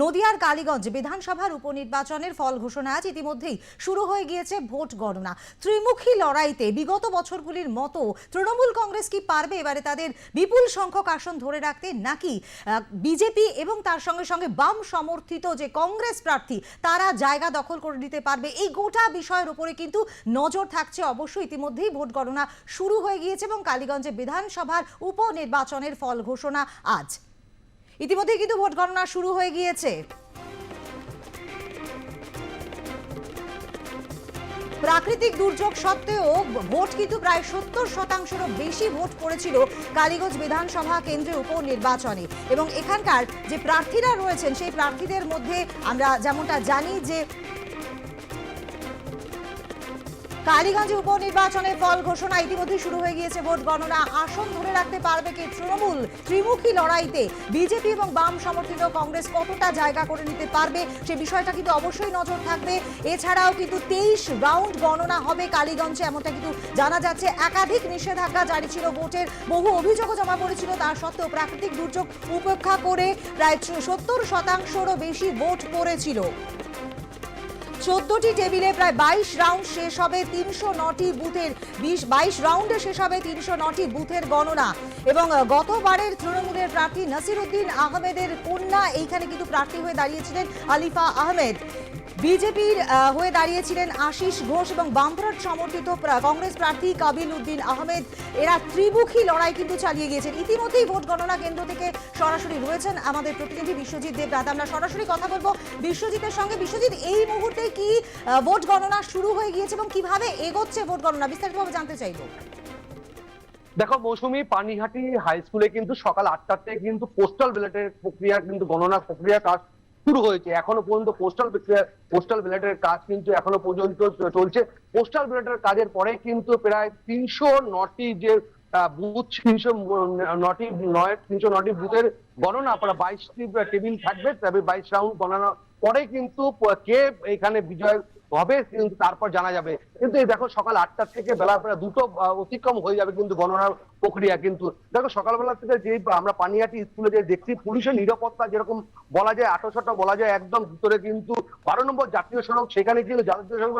নদিয়ার কালীগঞ্জ বিধানসভার উপনির্বাচনের ফল ঘোষণা আজ ইতিমধ্যেই শুরু হয়ে গিয়েছে ভোট গণনা। ত্রিমুখী লড়াইতে বিগত বছরগুলির মতো তৃণমূল কংগ্রেস কি পারবে? এবারে তাদের বিপুল সংখ্যক আসন ধরে রাখতে নাকি বিজেপি এবং তার সঙ্গে সঙ্গে বাম সমর্থিত যে কংগ্রেস প্রার্থী, তারা জায়গা দখল করে নিতে পারবে? এই গোটা বিষয়ের উপরে কিন্তু নজর থাকছে অবশ্যই। ইতিমধ্যেই ভোট গণনা শুরু হয়ে গিয়েছে এবং কালীগঞ্জে বিধানসভার উপনির্বাচনের ফল ঘোষণা আজ। ইতিমধ্যেই কিন্তু ভোট গণনা শুরু হয়ে গিয়েছে। প্রাকৃতিক দুর্যোগ সত্ত্বেও ভোট কিন্তু প্রায় সত্তর শতাংশেরও বেশি ভোট পড়েছিল কালীগঞ্জ বিধানসভা কেন্দ্রে উপনির্বাচনে। এবং এখানকার যে প্রার্থীরা রয়েছেন, সেই প্রার্থীদের মধ্যে আমরা যেমনটা জানি যে কালীগঞ্জে উপনির্বাচনের ফল ঘোষণা ইতিমধ্যে শুরু হয়ে গিয়েছে ভোট গণনা। আসন ধরে রাখতে পারবে কি তৃণমূল? ত্রিমুখী লড়াইতে বিজেপি এবং বাম সমর্থিত কংগ্রেস কতটা জায়গা করে নিতে পারবে সে বিষয়টা কিন্তু অবশ্যই নজর থাকবে। এছাড়াও কিন্তু তেইশ রাউন্ড গণনা হবে কালীগঞ্জে, এমনটা কিন্তু জানা যাচ্ছে। একাধিক নিষেধাজ্ঞা জারি ছিল ভোটের। বহু অভিযোগও জমা পড়েছিল, তার সত্ত্বেও প্রাকৃতিক দুর্যোগ উপেক্ষা করে প্রায় সত্তর শতাংশেরও বেশি ভোট পড়েছিল। চোদ্দটি টেবিলে প্রায় বাইশ রাউন্ড শেষ হবে, তিনশো নটি বুথের বিশ, বাইশ রাউন্ডে শেষ হবে তিনশো নটি বুথের গণনা। এবং গতবারের তৃণমূলের প্রার্থী নাসির উদ্দিন আহমেদের কন্যা এইখানে কিন্তু প্রার্থী হয়ে দাঁড়িয়েছিলেন আলিফা আহমেদ। বিজেপির হয়ে দাঁড়িয়েছিলেন আশিস ঘোষ এবং বামফ্রন্ট সমর্থিত কংগ্রেস প্রার্থী কাবিল উদ্দিন আহমেদ। এরা ত্রিমুখী লড়াই কিন্তু চালিয়ে গিয়েছেন। ইতিমধ্যেই ভোট গণনা কেন্দ্র থেকে সরাসরি রয়েছেন আমাদের প্রতিনিধি বিশ্বজিৎ দেবরাত আমরা সরাসরি কথা বলব বিশ্বজিতের সঙ্গে। বিশ্বজিৎ, এই মুহূর্তে কি ভোট গণনা শুরু হয়ে গিয়েছে এবং কীভাবে এগোচ্ছে ভোট গণনা? বিস্তারিতভাবে জানতে চাইব। দেখো, মৌসুমী পানিহাটি হাই স্কুলে কিন্তু সকাল আটটার থেকে কিন্তু পোস্টাল ব্যালটের প্রক্রিয়া কিন্তু গণনা প্রক্রিয়া কাজ শুরু হয়েছে। এখনও পর্যন্ত পোস্টাল পোস্টাল ব্যালটের কাজ কিন্তু এখনও পর্যন্ত চলছে। পোস্টাল ব্যালটের কাজের পরে কিন্তু প্রায় তিনশো নটি যে বুথ তিনশো নটি নয়, তিনশো নটি বুথের গণনা প্রায় বাইশটি টেবিল থাকবে। তবে বাইশ রাউন্ড গণনা পরে কিন্তু কে এখানে বিজয় হবে কিন্তু তারপর জানা যাবে। কিন্তু এই দেখো সকাল আটটা থেকে বেলা প্রায় দুটো অতিক্রম হয়ে যাবে কিন্তু গণনার প্রক্রিয়া। কিন্তু দেখো সকালবেলা থেকে যে আমরা পানিয়াটি স্কুলে যে দেখছি, পুলিশের নিরাপত্তা যেরকম বলা যায় আঠাশোটা বলা যায় একদম ভিতরে কিন্তু বারো নম্বর জাতীয় সড়ক, সেখানে কিন্তু জাতীয় সড়ক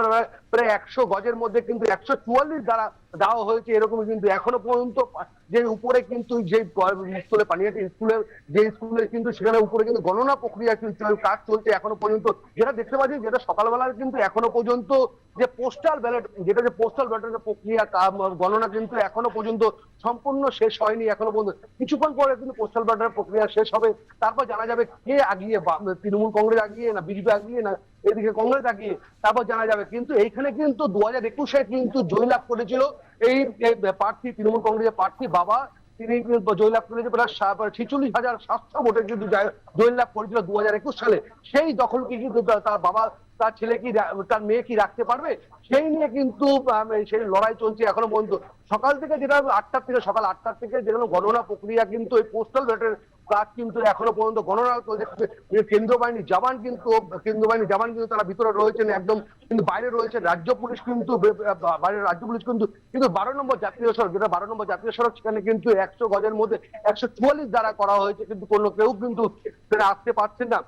প্রায় একশো গজের মধ্যে কিন্তু একশো চুয়াল্লিশ দ্বারা দেওয়া হয়েছে এরকম কিন্তু এখনও পর্যন্ত যে উপরে কিন্তু যে স্কুলে পানিয়াটি স্কুলের যে স্কুলে কিন্তু সেখানে উপরে কিন্তু গণনা প্রক্রিয়া কিন্তু কাজ চলছে এখনও পর্যন্ত। যেটা দেখতে পাচ্ছি, যেটা সকালবেলা কিন্তু এখনও পর্যন্ত যে পোস্টাল ব্যালট যেটা যে পোস্টাল ব্যালটের প্রক্রিয়া গণনা কিন্তু এখনও পর্যন্ত সম্পূর্ণ শেষ হয়নি, এখনও পর্যন্ত। কিছুক্ষণ পরে কিন্তু পোস্টাল ব্যালটের প্রক্রিয়া শেষ হবে। তারপর জানা যাবে কে আগিয়ে তৃণমূল কংগ্রেস আগিয়ে, না বিজেপি আগিয়ে, না এদিকে কংগ্রেস আগিয়ে, তারপর জানা যাবে। কিন্তু এইখানে কিন্তু দু হাজার একুশে কিন্তু জয়লাভ করেছিল এই প্রার্থী, তৃণমূল কংগ্রেসের প্রার্থী বাবা। তিনি জয়লাভ করেছে প্রায় ছিচল্লিশ হাজার সাতশো ভোটে কিন্তু জয়লাভ করেছিল দু হাজার একুশ সালে। সেই দখলকে কিন্তু তার বাবা তার ছেলে কি তার মেয়ে কি রাখতে পারবে? সেই নিয়ে কিন্তু সেই লড়াই চলছে এখনও পর্যন্ত। সকাল থেকে যেটা আটটার থেকে, সকাল আটটার থেকে যেগুলো গণনা প্রক্রিয়া কিন্তু এই পোস্টাল ব্যালটের কাজ কিন্তু এখনও পর্যন্ত গণনা চলছে কেন্দ্র বাহিনী জওয়ান কিন্তু কেন্দ্র বাহিনী জওয়ান কিন্তু তারা ভিতরে রয়েছেন, একদম কিন্তু বাইরে রয়েছে রাজ্য পুলিশ কিন্তু বাইরে রাজ্য পুলিশ কিন্তু কিন্তু বারো নম্বর জাতীয় সড়ক, যেটা বারো নম্বর জাতীয় সড়ক, সেখানে কিন্তু একশো গজের মধ্যে একশো চুয়াল্লিশ দ্বারা করা হয়েছে, কিন্তু কোনো কেউ কিন্তু আসতে পারছেন না।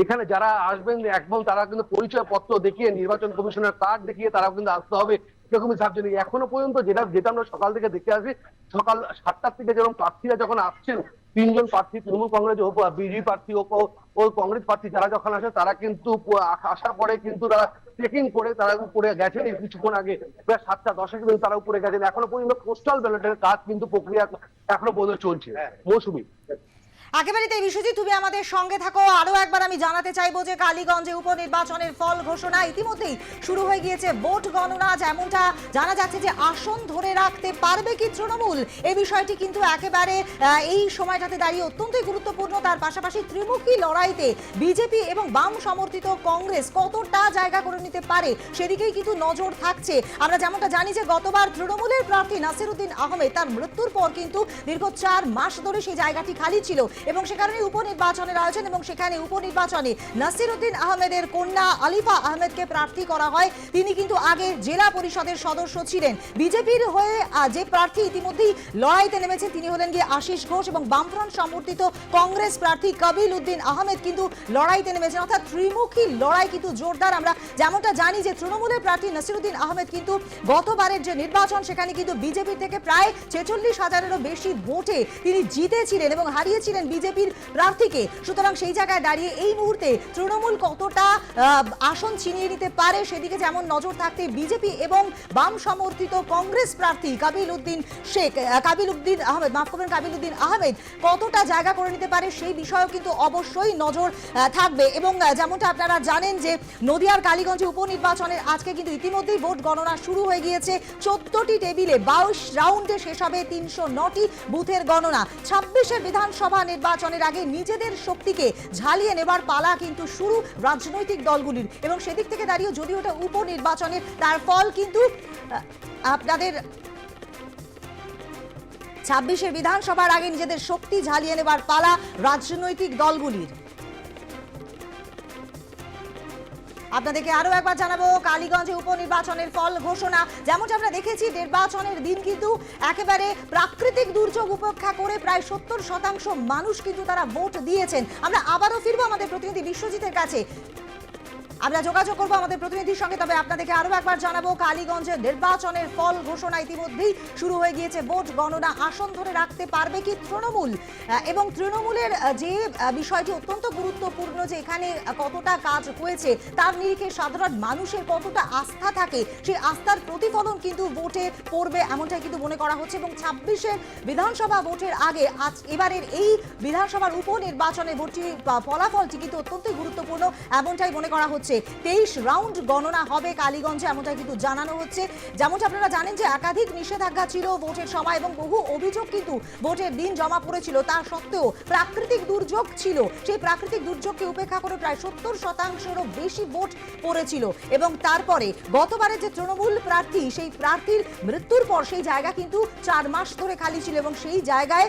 এখানে যারা আসবেন একদম তারা কিন্তু পরিচয় পত্র দেখিয়ে নির্বাচন কমিশনের কার্ড দেখিয়ে তারা কিন্তু আসতে হবে এরকমই ভাবছেন এখনও পর্যন্ত যেটা যেটা আমরা সকাল থেকে দেখে আসি সকাল সাতটার থেকে যেরকম প্রার্থীরা যখন আসছেন তিনজন প্রার্থী তৃণমূল কংগ্রেস ও বিজেপি প্রার্থী ও ও কংগ্রেস প্রার্থী যারা যখন আসে তারা কিন্তু আসার পরে কিন্তু তারা চেকিং করে তারা উপরে গেছেন এই কিছুক্ষণ আগে প্রায় সাতটা দশে কিন্তু তারা উপরে গেছেন। এখনও পর্যন্ত পোস্টাল ব্যালটের কাজ কিন্তু প্রক্রিয়া এখনও পর্যন্ত চলছে। মৌসুমী। একেবারে তাই বিশ্বজিৎ তুমি আমাদের সঙ্গে থাকো। আরও একবার আমি জানাতে চাইব যে কালীগঞ্জে উপনির্বাচনের ফল ঘোষণা ইতিমধ্যেই শুরু হয়ে গিয়েছে ভোট গণনা। যেমনটা জানা যাচ্ছে যে আসন ধরে রাখতে পারবে কি তৃণমূল? এই বিষয়টি কিন্তু একেবারে এই সময়টাতে দাঁড়িয়ে অত্যন্তই গুরুত্বপূর্ণ। তার পাশাপাশি ত্রিমুখী লড়াইতে বিজেপি এবং বাম সমর্থিত কংগ্রেস কতটা জায়গা করে নিতে পারে সেদিকেই কিন্তু নজর থাকছে। আমরা যেমনটা জানি যে গতবার তৃণমূলের প্রার্থী নাসিরুদ্দিন আহমেদ তার মৃত্যুর পর কিন্তু দীর্ঘ চার মাস ধরে সেই জায়গাটি খালি ছিল। এবং সেখানে উপনির্বাচনের আয়োজন এবং সেখানে উপনির্বাচনে নাসির উদ্দিন আহমেদের কন্যা আলিফা আহমেদকে প্রার্থী করা হয়। তিনি কিন্তু আগে জেলা পরিষদের সদস্য ছিলেন। বিজেপির হয়ে যে প্রার্থী ইতিমধ্যেই লড়াইতে নেমেছেন, তিনি হলেন গিয়ে আশিস ঘোষ এবং বামফ্রন্ট সমর্থিত কংগ্রেস প্রার্থী কবিল উদ্দিন আহমেদ কিন্তু লড়াইতে নেমেছেন। অর্থাৎ ত্রিমুখী লড়াই কিন্তু জোরদার। আমরা যেমনটা জানি যে তৃণমূলের প্রার্থী নাসিরুদ্দিন আহমেদ কিন্তু গতবারের যে নির্বাচন, সেখানে কিন্তু বিজেপি থেকে প্রায় ছেচল্লিশ হাজারেরও বেশি ভোটে তিনি জিতেছিলেন এবং হারিয়েছিলেন বিজেপির প্রার্থীকে। সুতরাং সেই জায়গায় দাঁড়িয়ে এই মুহূর্তে তৃণমূল কতটা আসন ছিনিয়ে নিতে পারে সেদিকে যেমন নজর থাকতে বিজেপি এবং বাম সমর্থিত কংগ্রেস প্রার্থী কাবিল উদ্দিন শেখ কাবিল উদ্দিন আহমেদ, মাফ করবেন, কাবিল উদ্দিন আহমেদ কতটা জায়গা করে নিতে পারে সেই বিষয়েও কিন্তু অবশ্যই নজর থাকবে। এবং যেমনটা আপনারা জানেন যে নদিয়ার কালীগঞ্জে উপনির্বাচনের আজকে কিন্তু ইতিমধ্যেই ভোট গণনা শুরু হয়ে গিয়েছে। চোদ্দটি টেবিলে বাইশ রাউন্ডে শেষ হবে তিনশো নটি বুথের গণনা। ছাব্বিশের বিধানসভা নির্বাচনের আগে নিজেদের শক্তিকে ঝালিয়ে নেবার পালা কিন্তু শুরু রাজনৈতিক দলগুলির। এবং সেদিক থেকে দাঁড়িয়ে যদিও ওটা উপনির্বাচনের, তার ফল কিন্তু আপনাদের ছাব্বিশের বিধানসভার আগে নিজেদের শক্তি ঝালিয়ে নেবার পালা রাজনৈতিক দলগুলির। আপনাদেরকে আরও একবার জানাব, কালীগঞ্জে উপনির্বাচনের ফল ঘোষণা। যেমনটা আমরা দেখেছি, নির্বাচনের দিন কিন্তু একেবারে প্রাকৃতিক দুর্যোগ উপেক্ষা করে প্রায় সত্তর শতাংশ মানুষ কিন্তু তারা ভোট দিয়েছেন। আমরা আবারও ফিরবো আমাদের প্রতিনিধি বিশ্বজিতের কাছে। আমরা যোগাযোগ করব আমাদের প্রতিনিধির সঙ্গে, তবে আপনাদেরকে আরও একবার জানাব কালীগঞ্জের নির্বাচনের ফল ঘোষণা ইতিমধ্যেই শুরু হয়ে গিয়েছে। ভোট গণনা আসন ধরে রাখতে পারবে কি তৃণমূল? এবং তৃণমূলের যে বিষয়টি অত্যন্ত গুরুত্বপূর্ণ যে এখানে কতটা কাজ হয়েছে, তার নিরিখে সাধারণ মানুষের কতটা আস্থা থাকে, সেই আস্থার প্রতিফলন কিন্তু ভোটে পড়বে এমনটাই কিন্তু মনে করা হচ্ছে। এবং ছাব্বিশের বিধানসভা ভোটের আগে, আজ এবারের এই বিধানসভার উপনির্বাচনে ভোটটি ফলাফলটি কিন্তু অত্যন্তই গুরুত্বপূর্ণ, এমনটাই মনে করা হচ্ছে। তেইশ রাউন্ড গণনা হবে কালীগঞ্জে, এমনটাই কিন্তু জানানো হচ্ছে। যেমনটা আপনারা জানেন যে একাধিক নিষেধাজ্ঞা ছিল ভোটের সময় এবং বহু অভিযোগ কিন্তু ভোটের দিন জমা পড়েছিল। তা সত্ত্বেও প্রাকৃতিক দুর্যোগ ছিল। সেই প্রাকৃতিক দুর্যোগকে উপেক্ষা করে প্রায় সত্তর শতাংশেরও বেশি ভোট পড়েছিল। এবং তারপরে গতবারে যে তৃণমূল প্রার্থী, সেই প্রার্থীর মৃত্যুর পর সেই জায়গা কিন্তু চার মাস ধরে খালি ছিল এবং সেই জায়গায়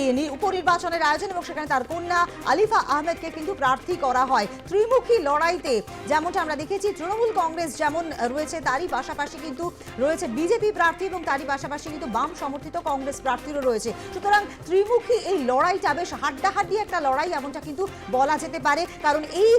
এই উপনির্বাচনের আয়োজন এবং সেখানে তার কন্যা আলিফা আহমেদকে কিন্তু প্রার্থী করা হয়। ত্রিমুখী লড়াইতে যেমনটা আমরা দেখেছি, তৃণমূল কংগ্রেস যেমন রয়েছে, তারই পাশাপাশি কিন্তু রয়েছে বিজেপি প্রার্থী এবং তারই পাশাপাশি কিন্তু বাম সমর্থিত কংগ্রেস প্রার্থীরও রয়েছে। সুতরাং ত্রিমুখী এই লড়াইটা বেশ হাড্ডাহাড্ডি একটা লড়াই এমনটা কিন্তু বলা যেতে পারে। কারণ এই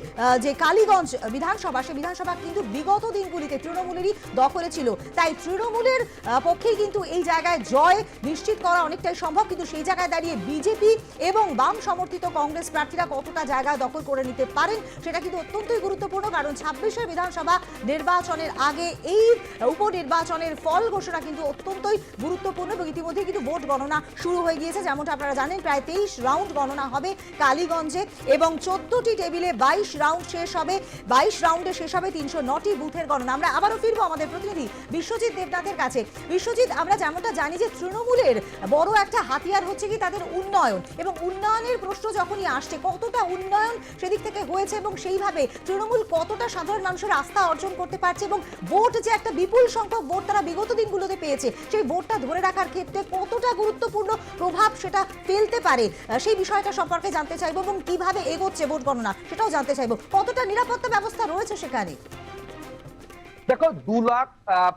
যে কালীগঞ্জ বিধানসভা সেই বিধানসভা কিন্তু বিগত দিনগুলিতে তৃণমূলেরই দখলে ছিল। তাই তৃণমূলের পক্ষেই কিন্তু এই জায়গায় জয় নিশ্চিত করা অনেকটাই সম্ভব। কিন্তু সেই জায়গায় দাঁড়িয়ে বিজেপি এবং বাম সমর্থিত কংগ্রেস প্রার্থীরা কতটা জায়গা দখল করে নিতে পারেন, সেটা কিন্তু অত্যন্তই গুরুত্বপূর্ণ, কারণ ছাব্বিশের বিধানসভা নির্বাচনের আগে এই উপনির্বাচনের ফল ঘোষণা কিন্তু অত্যন্তই গুরুত্বপূর্ণ এবং ইতিমধ্যে কিন্তু ভোট গণনা শুরু হয়ে গিয়েছে। যেমনটা আপনারা জানেন, প্রায় তেইশ রাউন্ড গণনা হবে কালীগঞ্জে এবং চোদ্দটি টেবিলে বাইশ রাউন্ড শেষ হবে। বাইশ রাউন্ডে শেষ হবে তিনশো নটি বুথের গণনা। আমরা আবারও ফিরবো আমাদের প্রতিনিধি বিশ্বজিৎ দেবনাথের কাছে। বিশ্বজিৎ, আমরা যেমনটা জানি যে তৃণমূলের বড় একটা হাতিয়ার হচ্ছে কি তাদের উন্নয়ন এবং উন্নয়নের প্রশ্ন যখনই আসছে, কতটা উন্নয়ন সেদিক থেকে হয়েছে এবং সেইভাবে তৃণমূল কতটা সাধারণ মানুষের আস্থা অর্জন করতে পারছে এবং ভোট যে একটা বিপুল সংখ্যক ভোট তারা বিগত দিনগুলোতে পেয়েছে, সেই ভোটটা ধরে রাখার ক্ষেত্রে কতটা গুরুত্বপূর্ণ প্রভাব সেটা ফেলতে পারে? সেই বিষয়টা সম্পর্কে জানতে চাইব এবং কীভাবে এগোচ্ছে ভোট গণনা সেটাও জানতে চাইব। কতটা নিরাপত্তা ব্যবস্থা রয়েছে সেখানে? দেখো, দু লাখ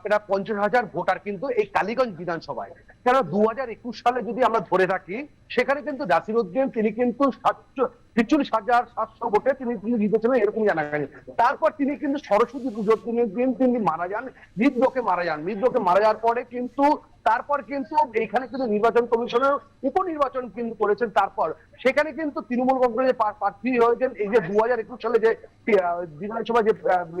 প্রায় পঞ্চাশ হাজার ভোটার কিন্তু এই কালীগঞ্জ বিধানসভায়। কেন দু সালে যদি আমরা ধরে থাকি সেখানে কিন্তু নাসির উদ্দিন, তিনি কিন্তু ছেচল্লিশ হাজার সাতশো ভোটে তিনি তিনি জিতেছিলেন, এরকম জানা গেছে। তারপর তিনি কিন্তু সরস্বতী পুজোর দিনের দিন তিনি মারা যান মৃদ্রকে মারা যান। মৃদ্রকে মারা যাওয়ার পরে কিন্তু, তারপর কিন্তু এইখানে কিন্তু নির্বাচন কমিশনের উপনির্বাচন কিন্তু করেছেন তারপর। সেখানে কিন্তু তৃণমূল কংগ্রেসের প্রার্থী হয়েছেন এই যে দু হাজার একুশ সালে যে বিধানসভা যে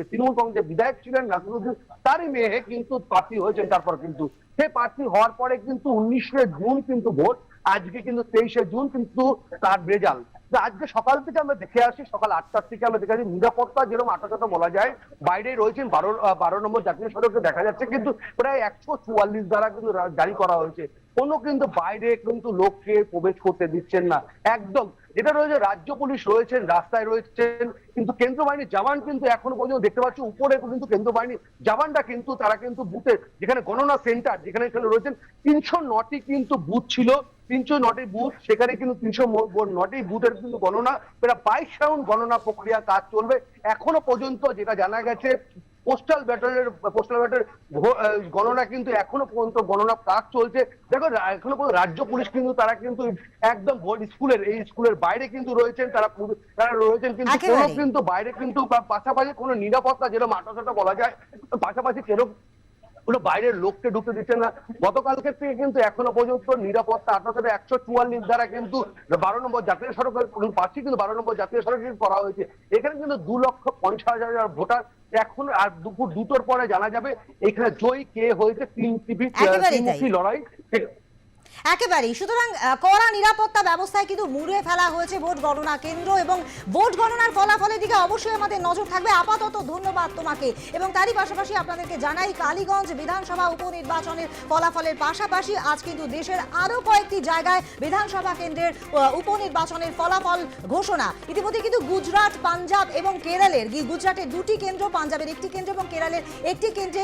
তৃণমূল কংগ্রেসের বিধায়ক ছিলেন নাসিরুদ্দিন তারই মেয়ে কিন্তু প্রার্থী হয়েছেন তারপর কিন্তু। সে প্রার্থী হওয়ার পরে কিন্তু উনিশে জুন কিন্তু ভোট, আজকে কিন্তু তেইশে জুন কিন্তু তার রেজাল্ট। আজকে সকাল থেকে আমরা দেখে আসি, সকাল আটটার থেকে আমরা দেখে আসি, নিরাপত্তা যেরকম আটাশত বলা যায় বাইরে রয়েছেন বারো বারো নম্বর জাতীয় সড়কে দেখা যাচ্ছে, কিন্তু প্রায় একশো চুয়াল্লিশ দ্বারা কিন্তু জারি করা হয়েছে। কোনো কিন্তু বাইরে কিন্তু লোককে প্রবেশ করতে দিচ্ছেন না। একদম, যেটা রয়েছে, রাজ্য পুলিশ রয়েছেন, রাস্তায় রয়েছেন, কিন্তু কেন্দ্র বাহিনীর জওয়ান কিন্তু এখনও পর্যন্ত দেখতে পাচ্ছি, উপরে কিন্তু কেন্দ্র বাহিনীর জওয়ানরা কিন্তু, তারা কিন্তু বুথে, যেখানে গণনা সেন্টার, যেখানে রয়েছেন, তিনশো নটি কিন্তু বুথ ছিল। তিনশো নটি বুথ সেখানে কিন্তু তিনশো নটি বুথের কিন্তু গণনা প্রায় বাইশ রাউন্ড গণনা প্রক্রিয়া কাজ চলবে। এখনও পর্যন্ত যেটা জানা গেছে পোস্টাল ব্যাটলের পোস্টাল ব্যাটের গণনা কিন্তু এখনও পর্যন্ত গণনা কাজ চলছে। দেখো এখনও পর্যন্ত রাজ্য পুলিশ কিন্তু তারা কিন্তু একদম ভোট স্কুলের এই স্কুলের বাইরে কিন্তু রয়েছেন তারা তারা রয়েছেন কিন্তু কোনো কিন্তু বাইরে কিন্তু পাশাপাশি কোনো নিরাপত্তা যেরকম আটাশাটা বলা যায় পাশাপাশি কেরম কোনো বাইরের লোককে ঢুকতে দিচ্ছে না। গতকালকে থেকে কিন্তু এখনও পর্যন্ত নিরাপত্তা আঠারো একশো চুয়াল্লিশ দ্বারা কিন্তু বারো নম্বর জাতীয় সড়কের পাশে কিন্তু বারো নম্বর জাতীয় সড়ক করা হয়েছে। এখানে কিন্তু দু লক্ষ পঞ্চাশ হাজার ভোটার এখন আর দুপুর দুটোর পরে জানা যাবে এখানে জয়ী কে হয়েছে তিন টিভি লড়াই। একেবারেই। সুতরাং কড়া নিরাপত্তা ব্যবস্থায় কিন্তু মুড়ে ফেলা হয়েছে ভোট গণনা কেন্দ্র এবং ভোট গণনার ফলাফলের দিকে অবশ্যই আমাদের নজর থাকবে। আপাতত ধন্যবাদ তোমাকে। এবং তারই পাশাপাশি আপনাদেরকে জানাই, কালীগঞ্জ বিধানসভা উপনির্বাচনের ফলাফলের পাশাপাশি আজ কিন্তু দেশের আরও কয়েকটি জায়গায় বিধানসভা কেন্দ্রের উপনির্বাচনের ফলাফল ঘোষণা। ইতিমধ্যে কিন্তু গুজরাট, পাঞ্জাব এবং কেরলের গুজরাটের দুটি কেন্দ্র, পাঞ্জাবের একটি কেন্দ্র এবং কেরলের একটি কেন্দ্রে